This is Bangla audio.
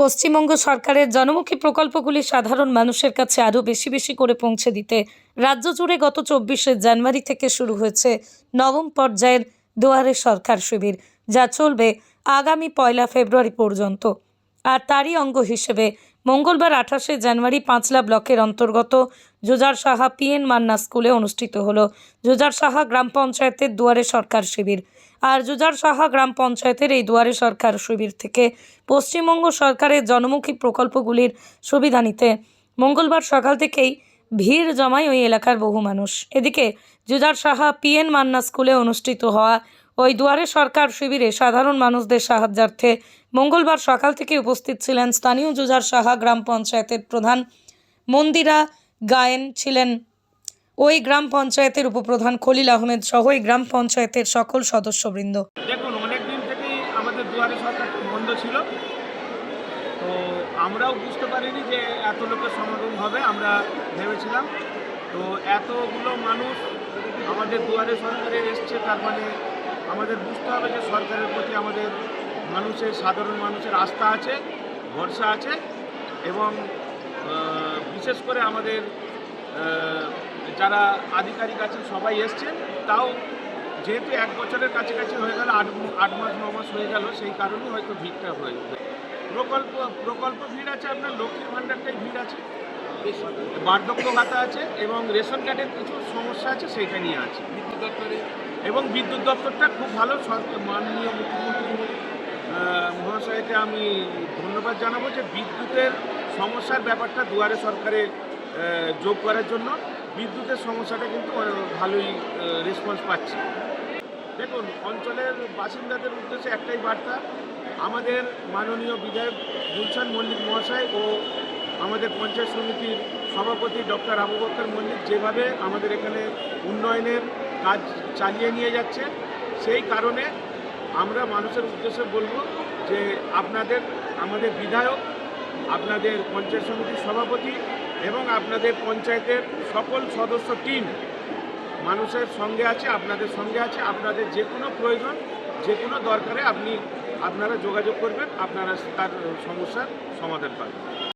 পশ্চিমবঙ্গ সরকারের জনমুখী প্রকল্পগুলি সাধারণ মানুষের কাছে আরও বেশি বেশি করে পৌঁছে দিতে রাজ্য জুড়ে গত চব্বিশে জানুয়ারি থেকে শুরু হয়েছে নবম পর্যায়ের দুয়ারে সরকার শিবির, যা চলবে আগামী পয়লা ফেব্রুয়ারি পর্যন্ত। আর তারই অঙ্গ হিসেবে মঙ্গলবার আঠাশে জানুয়ারি পাঁচলা ব্লকের অন্তর্গত জোজার সাহা পিএন মান্না স্কুলে অনুষ্ঠিত হলো। জোজার সাহা গ্রাম পঞ্চায়েতের দুয়ারে সরকার শিবির। আর জোজার সাহা গ্রাম পঞ্চায়েতের এই দুয়ারে সরকার শিবির থেকে পশ্চিমবঙ্গ সরকারের জনমুখী প্রকল্পগুলির সুবিধা নিতে মঙ্গলবার সকাল থেকেই ভিড় জমায় ওই এলাকার বহু মানুষ। এদিকে জুজার সাহা পিএন মান্না স্কুলে অনুষ্ঠিত হওয়া ওই দুয়ারে সরকার শিবিরে সাধারণ মানুষদের সাহায্যার্থে মঙ্গলবার সকাল থেকে উপস্থিত ছিলেন স্থানীয় জুজার সাহা গ্রাম পঞ্চায়েতের প্রধান মন্দিরা গায়েন ছিলেন। ওই গ্রাম পঞ্চায়েতের উপপ্রধান খলিল আহমেদ সহ ওই গ্রাম পঞ্চায়েতের সকল সদস্যবৃন্দ। দেখুন, অনেক দিন থেকেই আমাদের দুয়ারে সরকার বন্ধ ছিল। তো আমরাও বুঝতে পারিনি যে এত লোকের সমাগম হবে, আমরা ভেবেছিলাম। তো এতগুলো মানুষ আমাদের দুয়ারে সরকারে এসছে, তার মানে আমাদের বুঝতে হবে যে সরকারের প্রতি আমাদের মানুষের, সাধারণ মানুষের আস্থা আছে, ভরসা আছে এবং বিশেষ করে আমাদের যারা আধিকারিক আছেন, সবাই এসছেন। তাও যেহেতু এক বছরের কাছাকাছি হয়ে গেল, আট আট মাস, ন মাস হয়ে গেল, সেই কারণে হয়তো ভিড়টা হয়ে প্রকল্প প্রকল্প ভিড় আছে, আপনার লক্ষ্মীর ভাণ্ডারটাই ভিড় আছে, বার্ধক্য ভাতা আছে এবং রেশন কার্ডের কিছু সমস্যা আছে, সেইটা নিয়ে আছে। বিদ্যুৎ দপ্তরে এবং বিদ্যুৎ দপ্তরটা খুব ভালো মাননীয় মুখ্যমন্ত্রী মহাশয়কে আমি ধন্যবাদ জানাব যে বিদ্যুতের সমস্যার ব্যাপারটা দুয়ারে সরকারে যোগ করার জন্য বিদ্যুতের সমস্যাটা কিন্তু ভালোই রেসপন্স পাচ্ছে। দেখুন, অঞ্চলের বাসিন্দাদের উদ্দেশ্যে একটাই বার্তা, আমাদের মাননীয় বিধায়ক গুলশান মল্লিক মহাশয় ও আমাদের পঞ্চায়েত সমিতির সভাপতি ডক্টর আবু বকর মল্লিক যেভাবে আমাদের এখানে উন্নয়নের কাজ চালিয়ে নিয়ে যাচ্ছে। সেই কারণে আমরা মানুষের উদ্দেশ্যে বলব যে আপনাদের, আমাদের বিধায়ক, আপনাদের পঞ্চায়েত সমিতির সভাপতি এবং আপনাদের পঞ্চায়েতের সকল সদস্য টিম মানুষের সঙ্গে আছে, আপনাদের সঙ্গে আছে। আপনাদের যে কোনো প্রয়োজন, যে কোনো দরকারে আপনি, আপনারা যোগাযোগ করবেন, আপনারা তার সমস্যার সমাধান পাবেন।